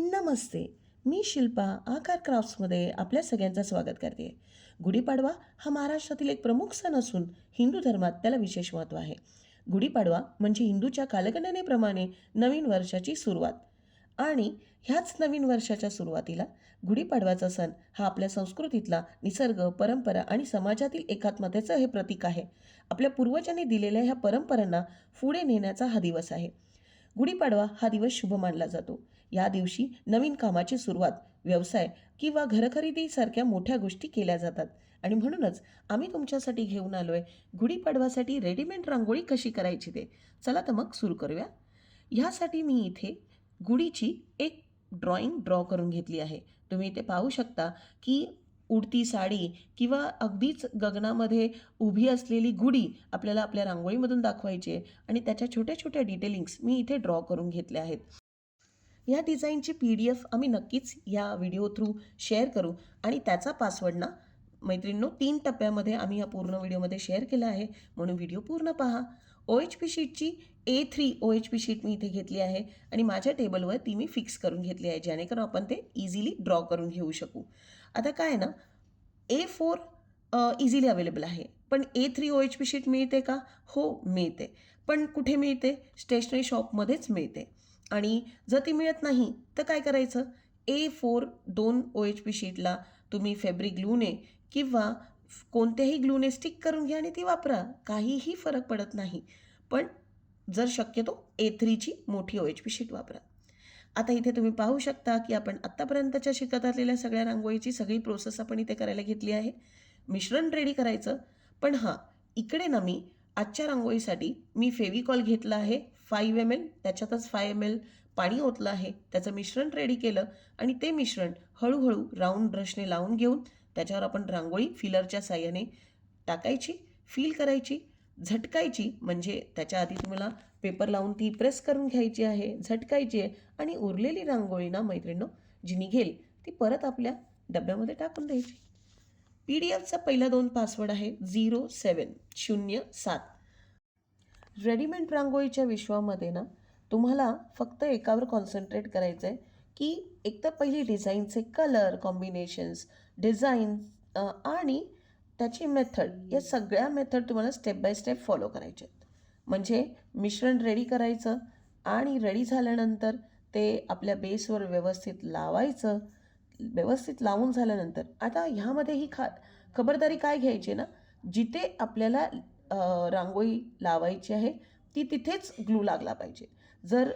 नमस्ते. मी शिल्पा आकार क्राफ्ट्समध्ये आपल्या सगळ्यांचं स्वागत करते. गुढीपाडवा हा महाराष्ट्रातील एक प्रमुख सण असून हिंदू धर्मात त्याला विशेष महत्त्व आहे. गुढीपाडवा म्हणजे हिंदूच्या कालगणनेप्रमाणे नवीन वर्षाची सुरुवात. आणि ह्याच नवीन वर्षाच्या सुरुवातीला गुढीपाडवाचा सण हा आपल्या संस्कृतीतला निसर्ग परंपरा आणि समाजातील एकात्मतेचं हे प्रतीक आहे. आपल्या पूर्वजांनी दिलेल्या ह्या परंपरांना पुढे नेण्याचा हा दिवस आहे. गुढीपाडवा हा दिवस शुभ मानला जातो. या दिवशी नवीन कामाची सुरुवात व्यवसाय किंवा घरखरेदीसारख्या मोठ्या गोष्टी केल्या जातात. आणि म्हणूनच आम्ही तुमच्यासाठी घेऊन आलो आहे गुढीपाडवासाठी रेडीमेड रांगोळी कशी करायची ते. चला तर मग सुरू करूया. ह्यासाठी मी इथे गुढीची एक ड्रॉइंग ड्रॉ करून घेतली आहे. तुम्ही इथे पाहू शकता की उडती साडी किंवा अगदीच गगनामध्ये उभी असलेली गुडी आपल्याला आपल्या रांगोळीमधून दाखवायची आहे. आणि त्याच्या छोट्या छोट्या डिटेलिंग्स मी इथे ड्रॉ करून घेतल्या आहेत. या डिझाईनची पी डी एफ आम्ही नक्कीच या व्हिडिओ थ्रू शेअर करू. आणि त्याचा पासवर्ड ना मैत्रिणींनो तीन टप्प्यामध्ये आम्ही या पूर्ण व्हिडिओमध्ये शेअर केला आहे. म्हणून व्हिडिओ पूर्ण पहा. O H P शीटची A three O H P sheet मी इथे घेतली आहे. आणि माझ्या टेबलवर ती मी फिक्स करून घेतली आहे जेणेकरून आपण ते इझिली ड्रॉ करून घेऊ शकू. आता काय आहे ना ए फोर इझिली अवेलेबल आहे. पण A three O H P sheet मिळते का? हो मिळते. पण कुठे मिळते? स्टेशनरी शॉपमध्येच मिळते. आणि जर ती मिळत नाही तर काय करायचं? ए फोर दोन ओ एच पी शीटला तुम्ही फॅब्रिक ग्लूने किंवा कोणत्याही ग्लूने स्टिक करून घ्या आणि ती वापरा. काहीही फरक पडत नाही. पण जर शक्यतो ए थ्रीची मोठी ओ एच पी शीट वापरा. आता इथे तुम्ही पाहू शकता की आपण आत्तापर्यंतच्या शिकत असलेल्या सगळ्या रांगोळीची सगळी प्रोसेस आपण इथे करायला घेतली आहे. मिश्रण रेडी करायचं. पण हां इकडे ना मी आजच्या रांगोळीसाठी मी फेविकॉल घेतला आहे. फाईव्ह एम एल त्याच्यातच फाय एम एल पाणी ओतलं आहे. त्याचं मिश्रण रेडी केलं आणि ते मिश्रण हळूहळू राऊंड ब्रशने लावून घेऊन त्याच्यावर आपण रांगोळी फिलरच्या साह्याने टाकायची फील करायची झटकायची. म्हणजे त्याच्या आधी तुम्हाला पेपर लावून ती प्रेस करून घ्यायची आहे झटकायची आहे आणि उरलेली रांगोळी ना मैत्रिणींनो जी निघेल ती परत आपल्या डब्यामध्ये टाकून द्यायची. पी डी एफचा पहिला दोन पासवर्ड आहे झिरो सेवन शून्य सात. रेडीमेड रांगोळीच्या विश्वामध्ये ना तुम्हाला फक्त एकावर कॉन्सन्ट्रेट करायचं आहे की एक तर पहिली डिझाईनचे कलर कॉम्बिनेशन्स डिझाईन आणि त्याची मेथड या सगळ्या मेथड तुम्हाला स्टेप बाय स्टेप फॉलो करायचे आहेत. म्हणजे मिश्रण रेडी करायचं आणि रेडी झाल्यानंतर ते आपल्या बेसवर व्यवस्थित लावायचं. व्यवस्थित लावून झाल्यानंतर आता ह्यामध्ये ही खा खबरदारी काय घ्यायची ना? जिथे आपल्याला रांगोळी लावायची आहे ती तिथेच ग्लू लागला पाहिजे. जर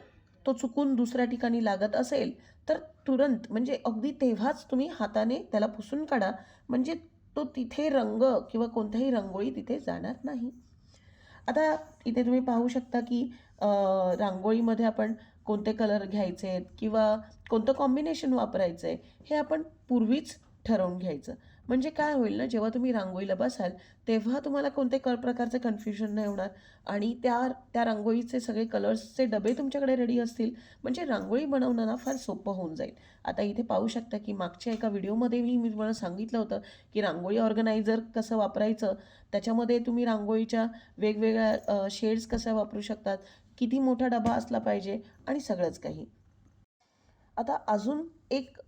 तो चुकून दुसऱ्या ठिकाणी लागत असेल तर तुरंत म्हणजे अगदी तेव्हाच तुम्ही हाताने त्याला पुसून काढा. म्हणजे तो तिथे रंग किंवा कोणत्याही रंगोळी तिथे जाणार नाही. आता इथे तुम्ही पाहू शकता की रांगोळीमध्ये आपण कोणते कलर घ्यायचे आहेत किंवा कोणतं कॉम्बिनेशन वापरायचं आहे हे आपण पूर्वीच ठरवून घ्यायचं. म्हणजे काय होईल ना जेव्हा तुम्ही रांगोळीला बसाल तेव्हा तुम्हाला कोणते क प्रकारचे कन्फ्युजन नाही होणार. आणि त्या त्या रांगोळीचे सगळे कलर्सचे डबे तुमच्याकडे रेडी असतील. म्हणजे रांगोळी बनवणं ना फार सोपं होऊन जाईल. आता इथे पाहू शकता की मागच्या एका व्हिडिओमध्येही मी तुम्हाला सांगितलं होतं की रांगोळी ऑर्गनायझर कसं वापरायचं. त्याच्यामध्ये तुम्ही रांगोळीच्या वेगवेगळ्या शेड्स कशा वापरू शकतात किती मोठा डबा असला पाहिजे आणि सगळंच काही. आता अजून एक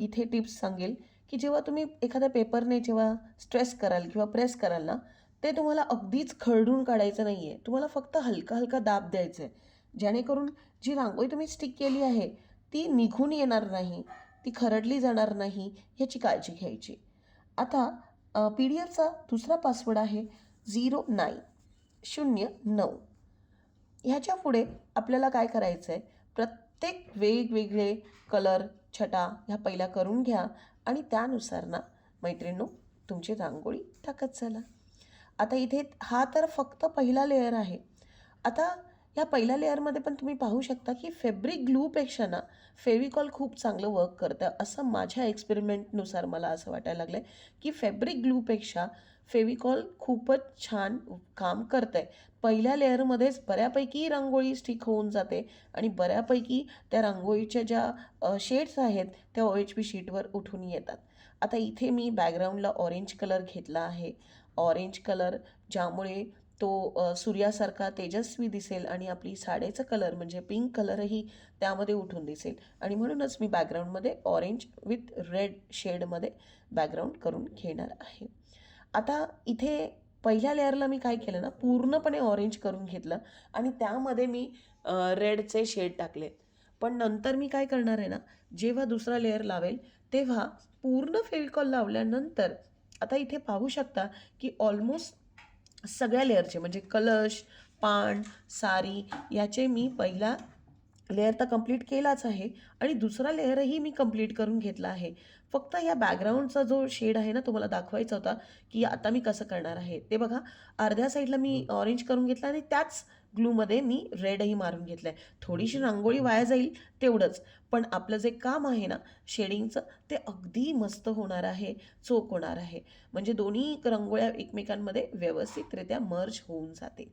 इथे टिप्स सांगेल. की जेव्हा तुम्ही एखाद्या पेपरने जेव्हा स्ट्रेस कराल किंवा प्रेस कराल ना ते तुम्हाला अगदीच खरडून काढायचं नाही आहे तुम्हाला फक्त हलका हलका दाब द्यायचा आहे जेणेकरून जी रांगोळी तुम्ही स्टिक केली आहे ती निघून येणार नाही ती खरडली जाणार नाही ह्याची काळजी घ्यायची. आता पी डी एफचा दुसरा पासवर्ड आहे झिरो नाईन शून्य नऊ. ह्याच्या पुढे आपल्याला काय करायचं आहे प्रत्येक वेगवेगळे कलर छटा ह्या पहिल्या करून घ्या. आणि त्यानुसार ना मैत्रिणींनो तुमची रांगोळी टाकत चला. आता इथे हा तर फक्त पहिला लेअर आहे. आता ह्या पहिल्या लेअरमध्ये पण तुम्ही पाहू शकता की फेब्रिक ग्लूपेक्षा ना फेविकॉल खूप चांगलं वर्क करतं. असं माझ्या एक्सपेरिमेंटनुसार मला असं वाटायला लागलं आहे की फेब्रिक ग्लूपेक्षा फेविकॉल खूपच छान काम करतं आहे पहिल्या लेअरमध्येच बऱ्यापैकी रांगोळी स्टिक होऊन जाते आणि बऱ्यापैकी त्या रांगोळीच्या ज्या शेड्स आहेत त्या ओ एच पी शीटवर उठून येतात. आता इथे मी बॅकग्राऊंडला ऑरेंज कलर घेतला आहे. ऑरेंज कलर ज्यामुळे तो सूर्यासारखा तेजस्वी दिसेल आणि आपली साडेचा कलर म्हणजे पिंक कलरही त्यामध्ये उठून दिसेल. आणि म्हणूनच मी बॅकग्राऊंडमध्ये ऑरेंज विथ रेड शेडमध्ये बॅकग्राऊंड करून घेणार आहे. आता इथे पहिल्या लेअरला मी काय केलं ना पूर्णपणे ऑरेंज करून घेतलं आणि त्यामध्ये मी रेडचे शेड टाकले. पण नंतर मी काय करणार आहे ना जेव्हा दुसरा लेअर लावेल तेव्हा पूर्ण फेविकॉल लावल्यानंतर आता इथे पाहू शकता की ऑलमोस्ट सगळ्या लेअरचे म्हणजे कलश पान सारी याचे मी पहिला लेअर तर कंप्लीट केलाच आहे आणि दुसरा लेअरही मी कंप्लीट करून घेतला आहे. फक्त या बॅकग्राऊंडचा जो शेड आहे ना तुम्हाला दाखवायचा होता की आता मी कसं करणार आहे. ते बघा अर्ध्या साईडला मी ऑरेंज करून घेतला आणि त्याच ग्लूमध्ये मी रेडही मारून घेतलं आहे थोडीशी रांगोळी वाया जाईल तेवढंच पण आपलं जे काम आहे ना शेडिंगचं ते अगदी मस्त होणार आहे चोख होणार आहे. म्हणजे दोन्ही रांगोळ्या एकमेकांमध्ये व्यवस्थितरित्या मर्ज होऊन जातील.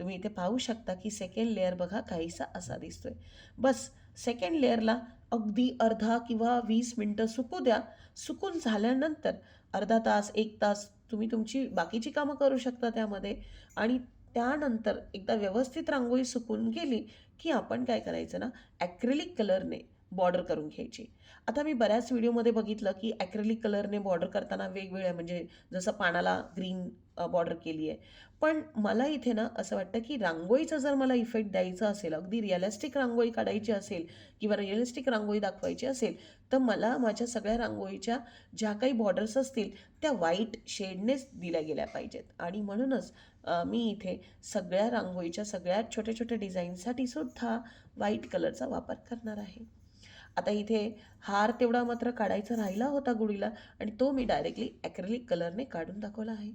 तुम्ही इथे पाहू शकता की सेकंड लेअर बघा काहीसा असा दिसतोय. बस सेकंड लेअरला अगदी अर्धा किंवा वीस मिनटं सुकू द्या. सुकून झाल्यानंतर अर्धा तास एक तास तुम्ही तुमची बाकीची कामं करू शकता त्यामध्ये. आणि त्यानंतर एकदा व्यवस्थित रांगोळी सुकून गेली की आपण काय करायचं ना ॲक्रेलिक कलरने बॉर्डर करून घ्यायची. आता मी बऱ्याच व्हिडिओमध्ये बघितलं की ॲक्रेलिक कलरने बॉर्डर करताना वेगवेगळ्या म्हणजे जसं पानाला ग्रीन बॉर्डर केली आहे. पण मला इथे ना असं वाटतं की रांगोळीचा जर मला इफेक्ट द्यायचा असेल अगदी रिअलिस्टिक रांगोळी काढायची असेल किंवा रिअलिस्टिक रांगोळी दाखवायची असेल तर मला माझ्या सगळ्या रांगोळीच्या ज्या काही बॉर्डर्स असतील त्या व्हाईट शेडनेच दिल्या गेल्या पाहिजेत. आणि म्हणूनच मी इथे सगळ्या रांगोळीच्या सगळ्यात छोट्या छोट्या डिझाईनसाठी सुद्धा व्हाईट कलरचा वापर करणार आहे. आता इथे हार तेवढा मात्र काढायचा राहिला होता गुढीला आणि तो मी डायरेक्टली ॲक्रेलिक कलरने काढून दाखवला आहे.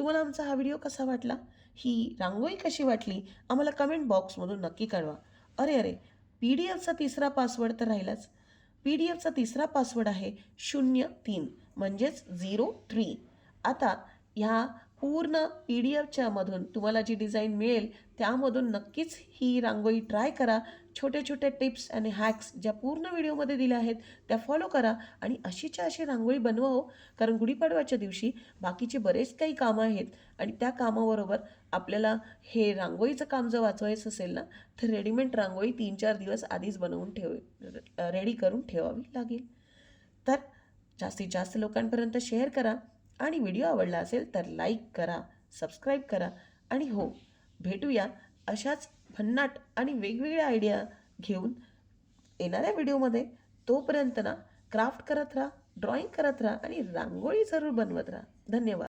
तुम्हाला आमचा हा व्हिडिओ कसा वाटला? ही रांगोळी कशी वाटली? आम्हाला कमेंट बॉक्समधून नक्की कळवा. अरे अरे पी डी एफचा तिसरा पासवर्ड तर राहिलाच. पी डी एफचा तिसरा पासवर्ड आहे शून्य तीन म्हणजेच झिरो थ्री आता ह्या पूर्ण पी डी एफच्यामधून तुम्हाला जी डिझाईन मिळेल त्यामधून नक्कीच ही रांगोळी ट्राय करा. छोटे छोटे टिप्स आणि हॅक्स ज्या पूर्ण व्हिडिओमध्ये दिल्या आहेत त्या फॉलो करा आणि अशीच्या अशी रांगोळी बनवा हो कारण गुढीपाडव्याच्या दिवशी बाकीचे बरेच काही कामं आहेत आणि त्या कामाबरोबर आपल्याला हे रांगोळीचं काम जर वाचवायचं असेल ना तर रेडीमेड रांगोळी तीन चार दिवस आधीच बनवून ठेव रेडी करून ठेवावी लागेल. तर जास्तीत जास्त लोकांपर्यंत शेअर करा. आणि व्हिडिओ आवडला असेल तर लाईक करा सबस्क्राईब करा आणि हो भेटूया अशाच भन्नाट आणि वेगवेगळ्या आयडिया घेऊन येणाऱ्या व्हिडिओमध्ये. तोपर्यंत ना क्राफ्ट करत राहा ड्रॉइंग करत राहा आणि रांगोळी जरूर बनवत राहा. धन्यवाद.